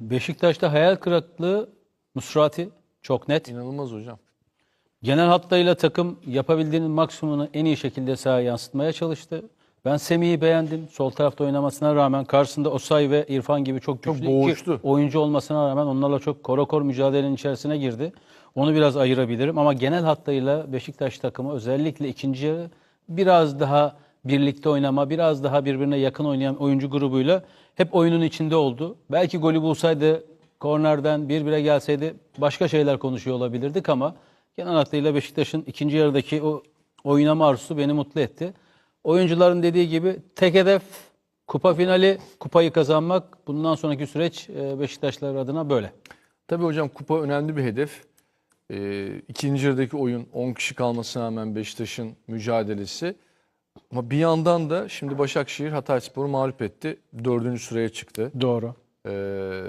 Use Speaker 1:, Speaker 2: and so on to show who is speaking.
Speaker 1: Beşiktaş'ta hayal kırıklığı Musrati çok net.
Speaker 2: İnanılmaz hocam.
Speaker 1: Genel hatlarıyla takım yapabildiğinin maksimumunu en iyi şekilde sahaya yansıtmaya çalıştı. Ben Semih'i beğendim. Sol tarafta oynamasına rağmen karşısında Osay ve İrfan gibi çok
Speaker 2: Çok
Speaker 1: güçlü iki
Speaker 2: boğuştu.
Speaker 1: oyuncu olmasına rağmen onlarla çok korokor mücadelenin içerisine girdi. Onu biraz ayırabilirim ama genel hatlarıyla Beşiktaş takımı özellikle ikinci yarı biraz daha birlikte oynama, biraz daha birbirine yakın oynayan oyuncu grubuyla hep oyunun içinde oldu. Belki golü bulsaydı kornerden bir bire gelseydi başka şeyler konuşuyor olabilirdik ama genel hatlarıyla Beşiktaş'ın ikinci yarıdaki o oynama arzusu beni mutlu etti. Oyuncuların dediği gibi tek hedef kupa finali, kupayı kazanmak. Bundan sonraki süreç e, Beşiktaşlar adına böyle.
Speaker 2: Tabii hocam kupa önemli bir hedef. Ee, ikinci yarıdaki oyun 10 kişi kalmasına rağmen Beşiktaş'ın mücadelesi. Ama bir yandan da şimdi Başakşehir Hatayspor'u mağlup etti. Dördüncü sıraya çıktı.
Speaker 1: Doğru.
Speaker 2: Ee,